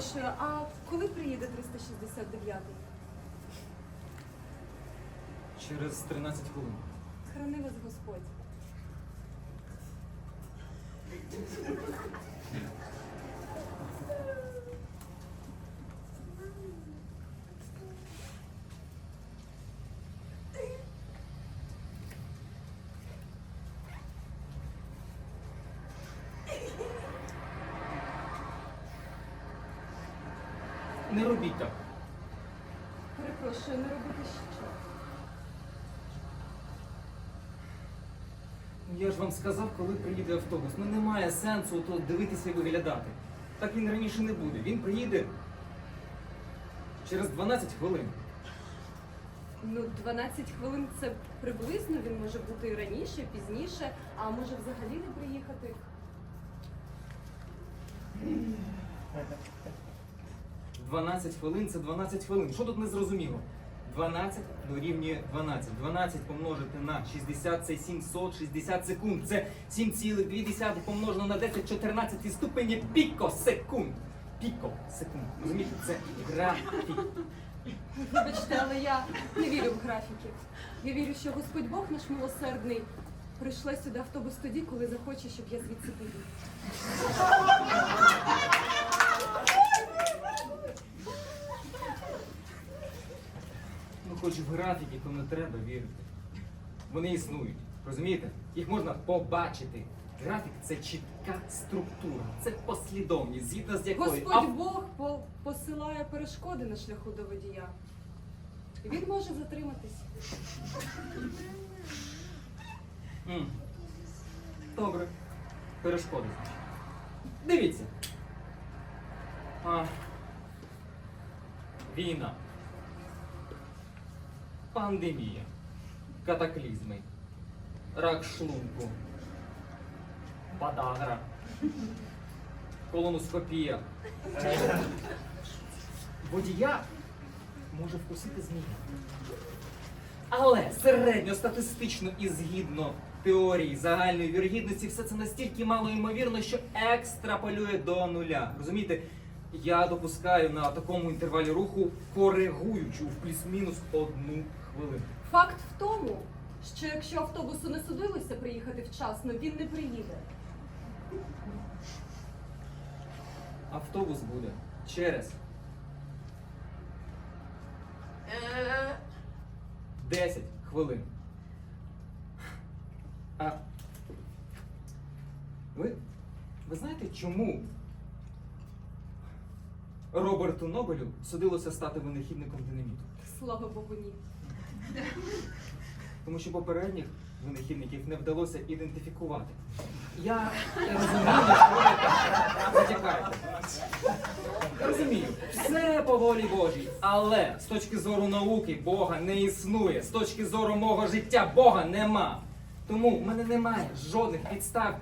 Перепрошую, а коли приїде 369-й? Через 13 хвилин. Храни вас Господь. Не робіть так. Перепрошую, не робити що? Ну, Я ж вам сказав, коли приїде автобус. Ну немає сенсу то дивитися і виглядати. Так він раніше не буде. Він приїде через 12 хвилин. Ну, 12 хвилин це приблизно, він може бути і раніше, пізніше, а може взагалі не приїхати. – 12 хвилин це 12 хвилин. Що тут не зрозуміло? 12 дорівнює 12. 12 помножити на 60 це 760 секунд. Це 7,2 помножено на 10 14 ступені піко секунд. Піко секунд. Розумієте, це графік. Вибачте, але я не вірю в графіки. Я вірю, що Господь Бог наш милосердний прийшла сюди автобус тоді, коли захоче, щоб я звідси поїхала. Хоч в графіки, то не треба вірити. Вони існують. Розумієте? Їх можна побачити. Графік це чітка структура, це послідовність, згідно з якою Господь ав- Бог по- посилає перешкоди на шляху до водія. Він може затриматись. М. Добре. Перешкоди. Дивіться. А. Війна. Пандемія. Катаклізми. Рак шлунку. Подагра. Колоноскопія. Водія може вкусити змія. Але середньостатистично і згідно теорії загальної вірогідності, все це настільки мало ймовірно, що екстраполює до нуля. Розумієте? Я допускаю на такому інтервалі руху коригуючу в плюс-мінус одну хвилину. Факт в тому, що якщо автобусу не судилося приїхати вчасно, він не приїде. Автобус буде через 10 хвилин. А ви, ви знаєте, чому Роберту Нобелю судилося стати винахідником динаміту? Слава Богу, ні. Тому що попередніх винахідників не вдалося ідентифікувати. Я розумію. Я розумію, все по волі Божій, але з точки зору науки Бога не існує. З точки зору мого життя Бога нема. Тому в мене немає жодних підстав.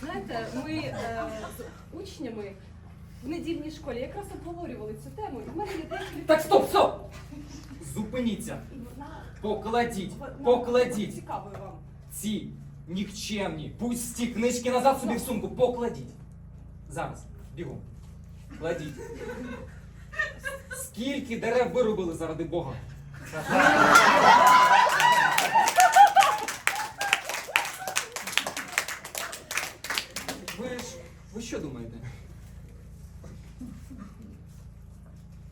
Знаєте, ми е, з учнями в недільній школі якраз обговорювали цю тему. І в мене є декілька. Так, стоп, стоп! Зупиніться! Покладіть, покладіть Цікавою вам. ці нікчемні, пусті книжки назад собі в сумку. Покладіть. Зараз. Бігом. Кладіть. Скільки дерев вирубили заради Бога? Ви ж. Ви що думаєте?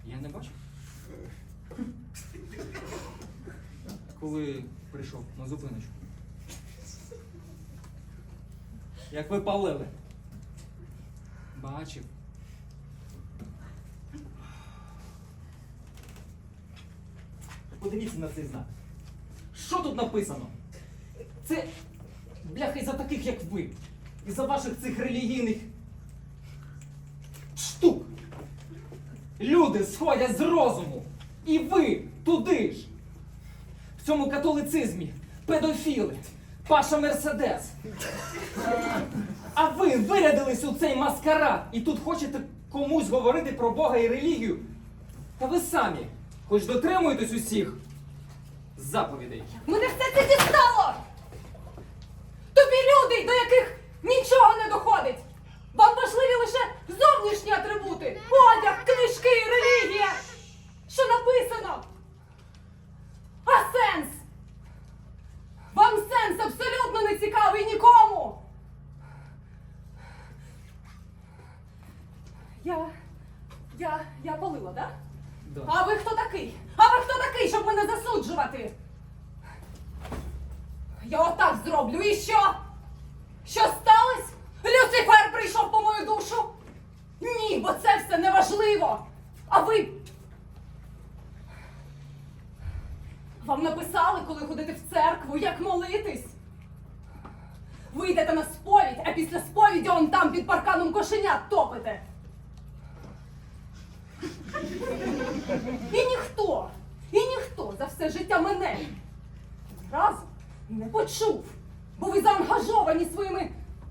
Я не бачу. Коли прийшов на зупиночку. Як ви палили? Бачив. Подивіться на цей знак. Що тут написано? Це бляха із-за таких, як ви. Із-за ваших цих релігійних штук. Люди сходять з розуму. І ви туди ж. В цьому католицизмі педофіли, Паша Мерседес. А ви вирядились у цей маскарад і тут хочете комусь говорити про Бога і релігію. Та ви самі, хоч дотримуєтесь усіх заповідей. Мене все це дістало! Тобі люди, до яких нічого не доходить! Вам важливі лише зовнішні атрибути! Одяг, книжки, релігія! Що написано? А сенс? Вам сенс абсолютно не цікавий нікому! Я. Я. Я палила, так? Да. А ви хто такий? А ви хто такий, щоб мене засуджувати? Я отак зроблю і що? Що сталося? Люцифер прийшов по мою душу? Ні, бо це все неважливо. А ви. Вам написали, коли ходите в церкву, як молитись? Ви йдете на сповідь, а після сповіді он там під парканом кошенят топите. І ніхто, і ніхто за все життя мене разом не почув, бо ви заангажовані своїми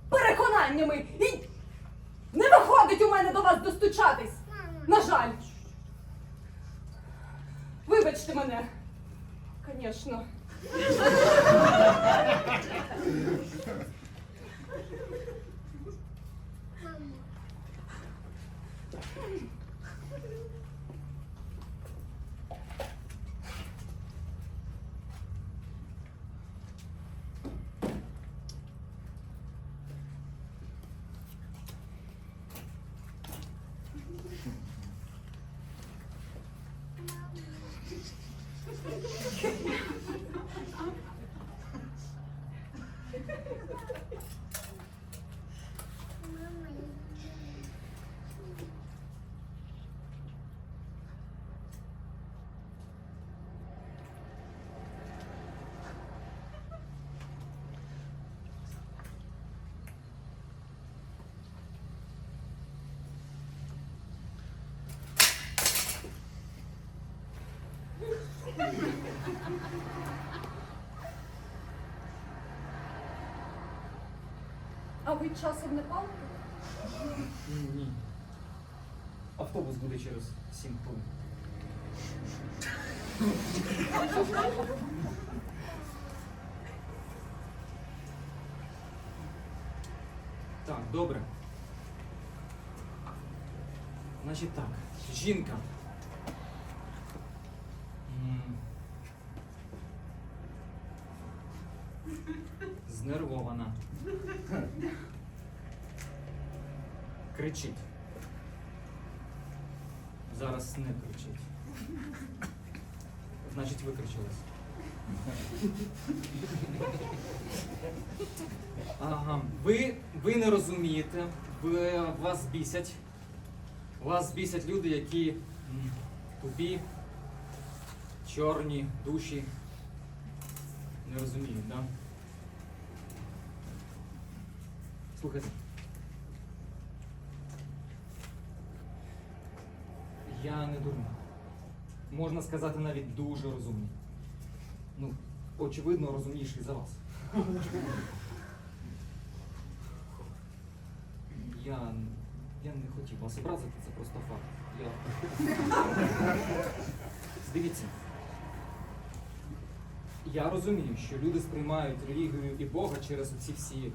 переконаннями і не виходить у мене до вас достучатись. На жаль. Вибачте мене. Звісно. А ви часом не палите? Ні. Автобус буде через 7 хвилин. Так, добре. Значить так, жінка. М. Знервована. Кричить. Зараз не кричить. Значить, викричилась. Ага. Ви, ви не розумієте, ви, вас бісять. Вас бісять люди, які тупі, чорні, душі. Не розуміють, так? Да? Слухайте. Я не дурний. Можна сказати, навіть дуже розумний. Ну, очевидно, розумніший за вас. Я, я не хотів вас образити, це просто факт. Я... Дивіться. Я розумію, що люди сприймають релігію і Бога через ці всі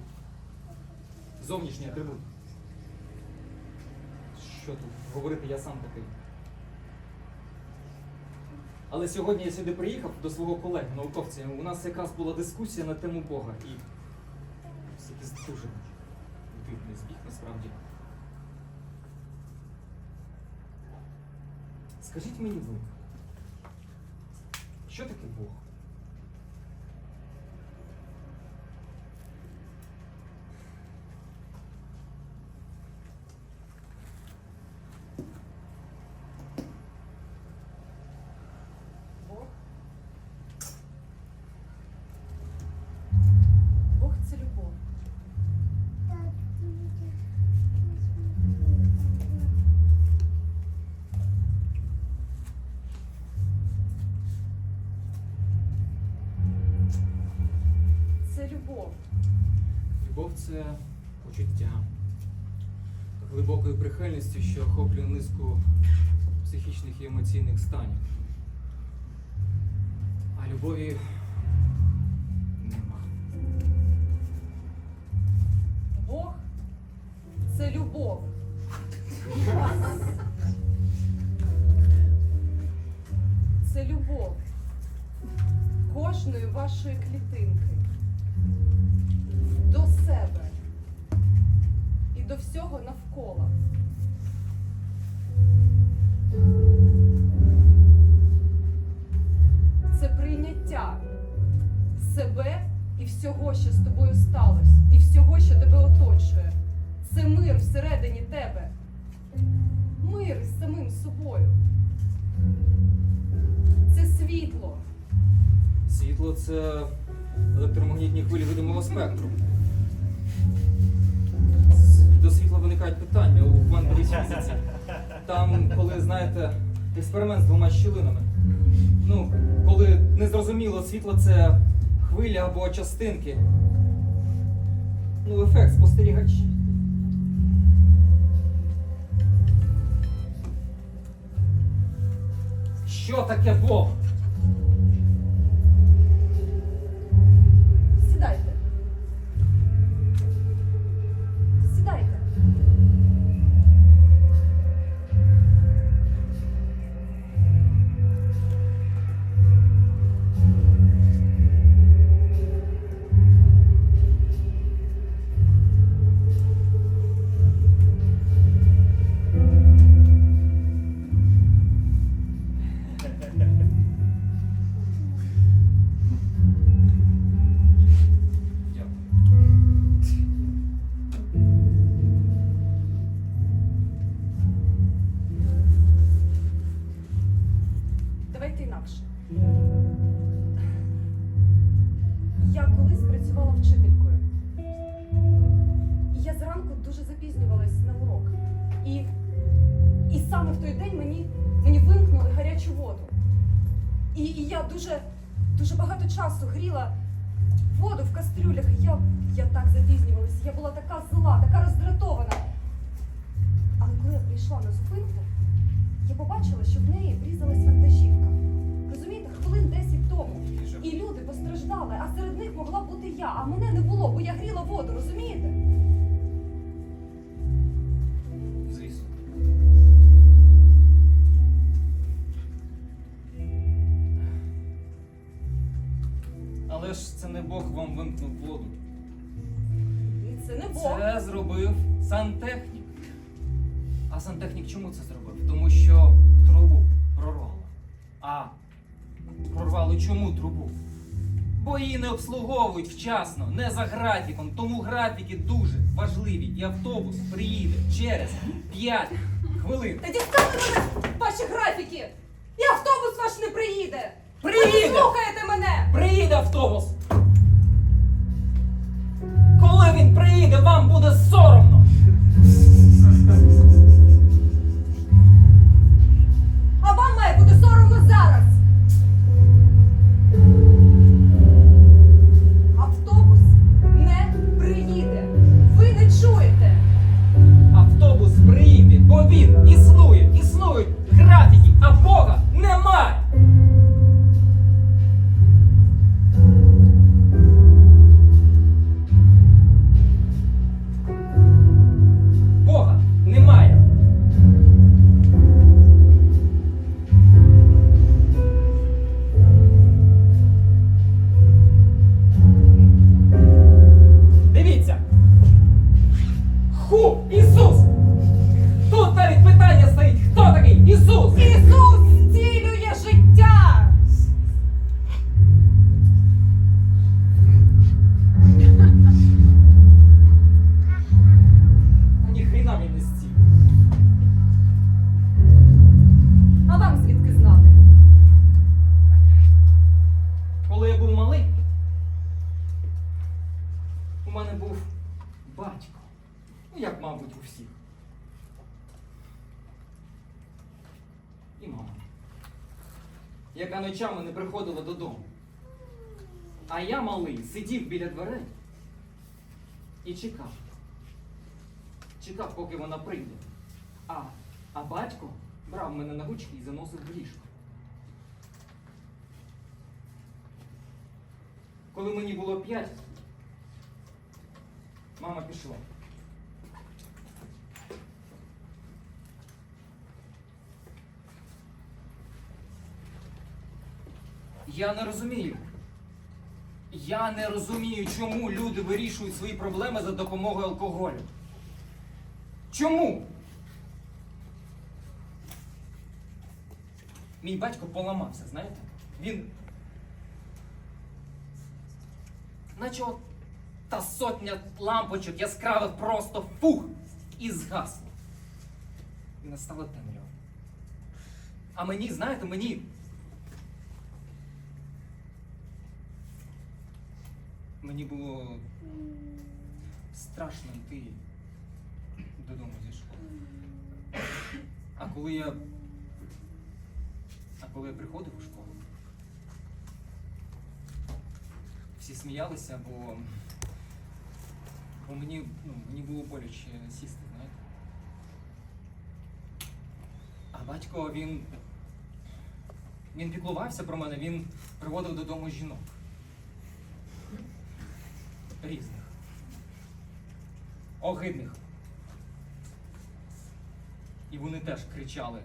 зовнішні атрибути. Що тут говорити, я сам такий. Але сьогодні я сюди приїхав до свого колеги, науковця. У нас якраз була дискусія на тему Бога. І це якийсь дуже дивний збіг насправді. Скажіть мені ви, що таке це почуття глибокої прихильності, що охоплює низку психічних і емоційних станів. А любові нема. Бог це любов. Це любов кожної вашої клітинки всього навколо. Це прийняття себе і всього, що з тобою сталося, і всього, що тебе оточує. Це мир всередині тебе. Мир із самим собою. Це світло. Світло це електромагнітні хвилі видимого спектру. Виникають питання у квантовій фізиці. Там, коли, знаєте, експеримент з двома щілинами. Ну, коли незрозуміло, світло це хвиля або частинки. Ну, ефект спостерігач. Що таке Бог? Прийшла на зупинку, я побачила, що в неї врізалась вантажівка. Розумієте, хвилин 10 тому. І люди постраждали, а серед них могла бути я, а мене не було, бо я гріла воду, розумієте? Чому це зробив? Тому що трубу прорвало. А прорвало чому трубу? Бо її не обслуговують вчасно, не за графіком. Тому графіки дуже важливі. І автобус приїде через 5 хвилин. Та дістали мене ваші графіки! І автобус ваш не приїде! Приїде! Ви слухаєте мене! Приїде автобус! Коли він приїде, вам буде соромно! Ночами не приходила додому. А я малий сидів біля дверей і чекав. Чекав, поки вона прийде. А, а батько брав мене на ручки і заносив в ліжко. Коли мені було п'ять, мама пішла. Я не розумію. Я не розумію, чому люди вирішують свої проблеми за допомогою алкоголю. Чому? Мій батько поламався, знаєте? Він. Наче от та сотня лампочок яскравих просто фух і згасла. І настала темрява. А мені, знаєте, мені. Мені було страшно йти додому зі школи. А коли я. А коли я приходив у школу, всі сміялися, бо, бо мені, ну, мені було боляче сісти, знаєте. А батько він. Він піклувався про мене, він приводив додому жінок. Різних. Огидних. І вони теж кричали,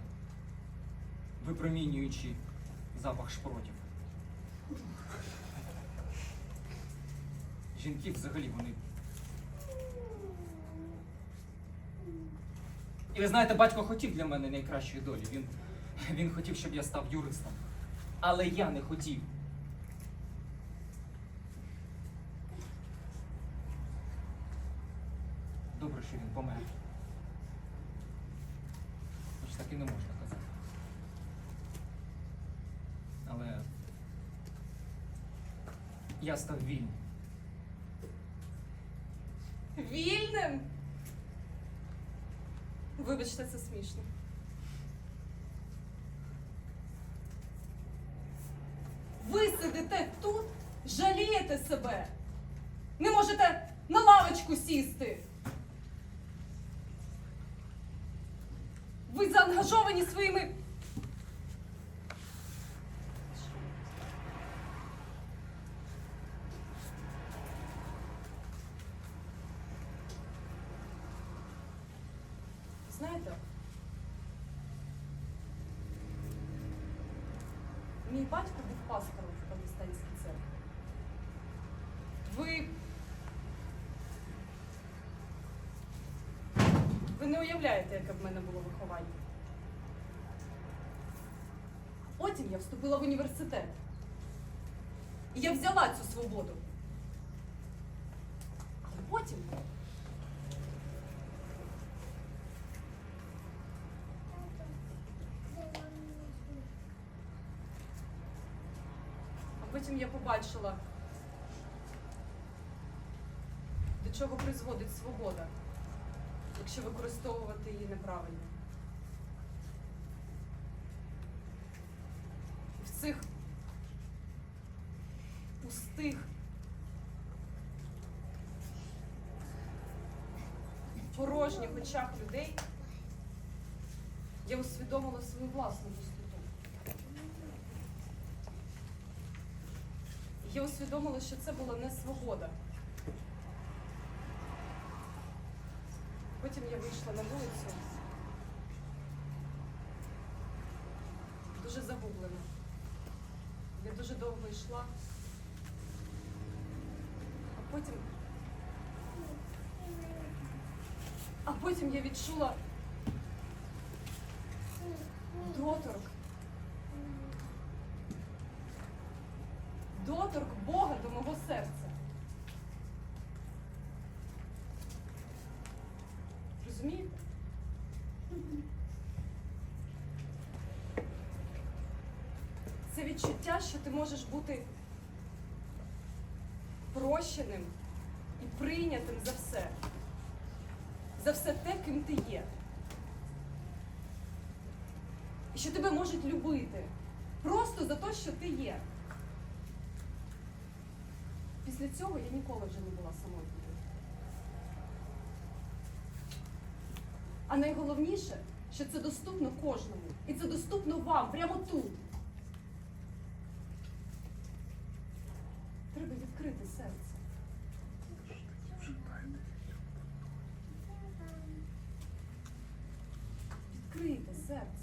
випромінюючи запах шпротів. Жінки взагалі вони. І ви знаєте, батько хотів для мене найкращої долі. Він, він хотів, щоб я став юристом. Але я не хотів. Добре, що він помер. Хоч так і не можна казати. Але я став вільним. Вільним? Вибачте, це смішно. Ви сидите тут, жалієте себе. Не можете на лавочку сісти. Ви заангажовані своїми. Знаєте, мій батько був пастором в протестантській церкві. Ви. Ви не уявляєте, яке в мене було виховання. Потім я вступила в університет. І я взяла цю свободу. Але потім А потім я побачила, до чого призводить свобода, якщо використовувати її неправильно. І в цих пустих, порожніх очах людей я усвідомила свою власну пустоту. Я усвідомила, що це була не свобода. Потім я вийшла на вулицю. Дуже загублена. Я дуже довго йшла. А потім. А потім я відчула доторк. Доторк Бога до мого серця. Розумієте? Це відчуття, що ти можеш бути прощеним і прийнятим за все. За все те, ким ти є. І що тебе можуть любити просто за те, що ти є. Після цього я ніколи вже не була самотньою. А найголовніше, що це доступно кожному. І це доступно вам прямо тут. Треба відкрити серце. Відкрийте серце.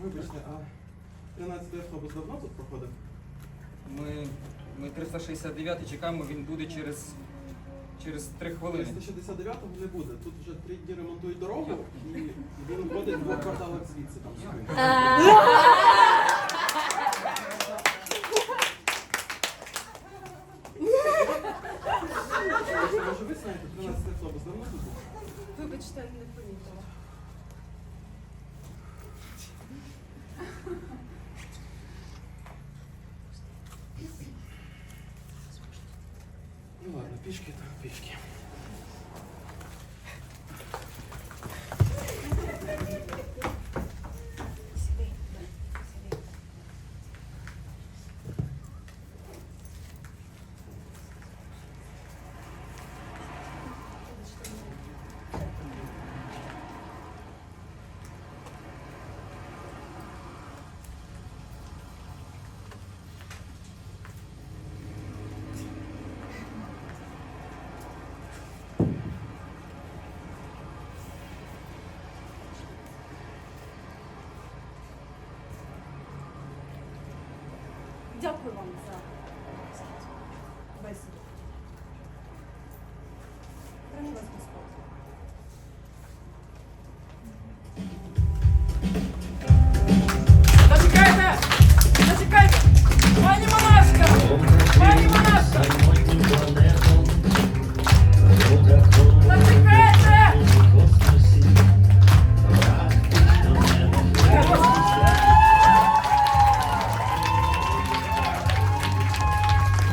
Вибачте, а 13 автобус давно тут проходив? Ми, ми 369 чекаємо, він буде через, через 3 хвилини. 369-го не буде. Тут вже три дні ремонтують дорогу і він буде в двох кварталах звідси там стоїть. Може ви знаєте, 13 автобус давно тут? був? Вибачте, не помітила. Ну ладно, пішки так, пішки. Дякую вам за